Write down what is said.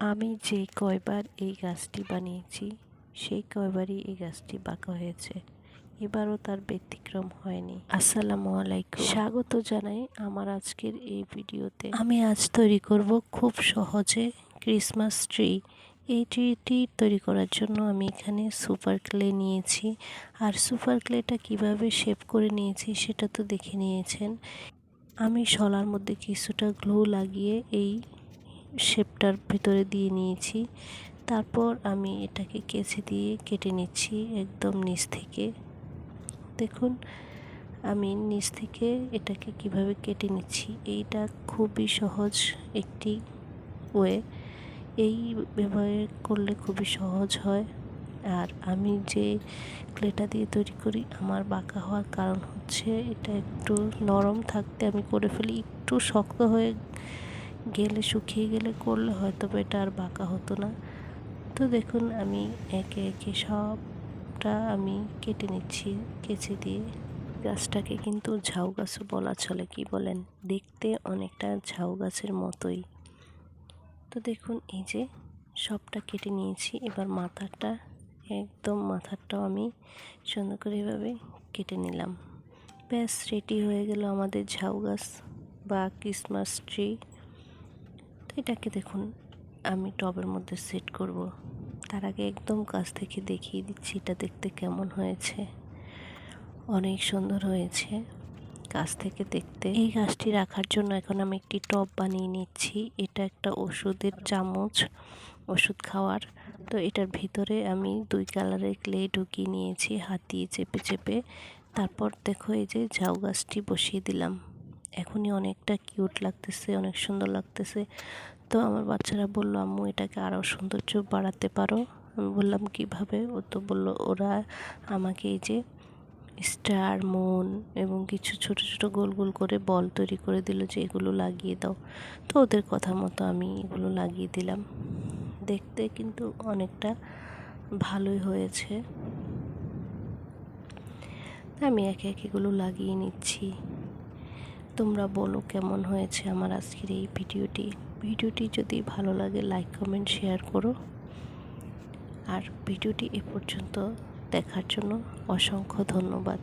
আমি যে কয়বার এই গাছটি বানিয়েছি, সেই কয়বারই এই গাছটি বাঁকা হয়েছে। এবারও তার ব্যতিক্রম হয়নি। আসসালামু আলাইকুম। স্বাগত জানাই আমার আজকের এই ভিডিওতে। আমি আজ তৈরি করব খুব সহজে ক্রিসমাস ট্রি। এই ট্রিটি তৈরি করার জন্য আমি এখানে সুপার ক্লে নিয়েছি। আর সুপার ক্লেটা কীভাবে শেপ করে নিয়েছি সেটা তো দেখে নিয়েছেন। আমি শলার মধ্যে কিছুটা গ্লু লাগিয়ে এই শেপটার ভিতরে দিয়ে নিয়েছি। তারপর আমি এটাকে কেচে দিয়ে কেটে নিচ্ছি একদম নিচ থেকে। দেখুন, আমি নিচ থেকে এটাকে কীভাবে কেটে নিচ্ছি, এইটা খুবই সহজ একটি ওয়ে। এই ব্যবহার করলে খুবই সহজ হয়। আর আমি যে ক্লেটা দিয়ে তৈরি করি, আমার বাঁকা হওয়ার কারণ হচ্ছে এটা একটু নরম থাকতে আমি করে ফেলি, একটু শক্ত হয়ে গেলে শুকিয়ে গেলে করলে হয়তো এটা আর বাঁকা হতো না। তো দেখুন, আমি একে একে সবটা আমি কেটে নিচ্ছি, কেচে দিয়ে। গাছটাকে কিন্তু ঝাউ গাছও বলা চলে, কি বলেন? দেখতে অনেকটা ঝাউ গাছের মতোই। তো দেখুন, এই যে সবটা কেটে নিয়েছি। এবার মাথাটা, একদম মাথাটাও আমি সুন্দর করে এভাবে কেটে নিলাম। ব্যাস রেডি হয়ে গেল আমাদের ঝাউ গাছ বা ক্রিসমাস ট্রি এটাকে দেখুন, আমি টবের মধ্যে সেট করব। তার আগে একদম কাছ থেকে দেখিয়ে দিচ্ছি এটা দেখতে কেমন হয়েছে। অনেক সুন্দর হয়েছে। গাছ থেকে দেখতে। এই গাছটি রাখার জন্য এখন আমি একটি টব বানিয়ে নিচ্ছি। এটা একটা ওষুধের চামচ, ওষুধ খাওয়ার। তো এটার ভিতরে আমি দুই কালারের ক্লে ঢুকিয়ে নিয়েছি, হাত দিয়ে চেপে চেপে। তারপর দেখো এই যে ঝাউ গাছটি বসিয়ে দিলাম। এখনই অনেকটা কিউট লাগতেছে, অনেক সুন্দর লাগতেছে। তো আমার বাচ্চারা বলল, আম্মু, এটাকে আরও সৌন্দর্য বাড়াতে পারো। আমি বললাম, কীভাবে? ও তো বলল, ওরা আমাকে এই যে স্টার মন এবং কিছু ছোট ছোট গোল গোল করে বল তৈরি করে দিল যে এগুলো লাগিয়ে দাও। তো ওদের কথা মতো আমি এগুলো লাগিয়ে দিলাম। দেখতে কিন্তু অনেকটা ভালোই হয়েছে। আমি একে একে এগুলো লাগিয়ে নিচ্ছি। তোমরা বলো কেমন হয়েছে আমার আজকের এই ভিডিওটি। ভিডিওটি যদি ভালো লাগে লাইক কমেন্ট শেয়ার করো। আর ভিডিওটি এ পর্যন্ত দেখার জন্য অসংখ্য ধন্যবাদ।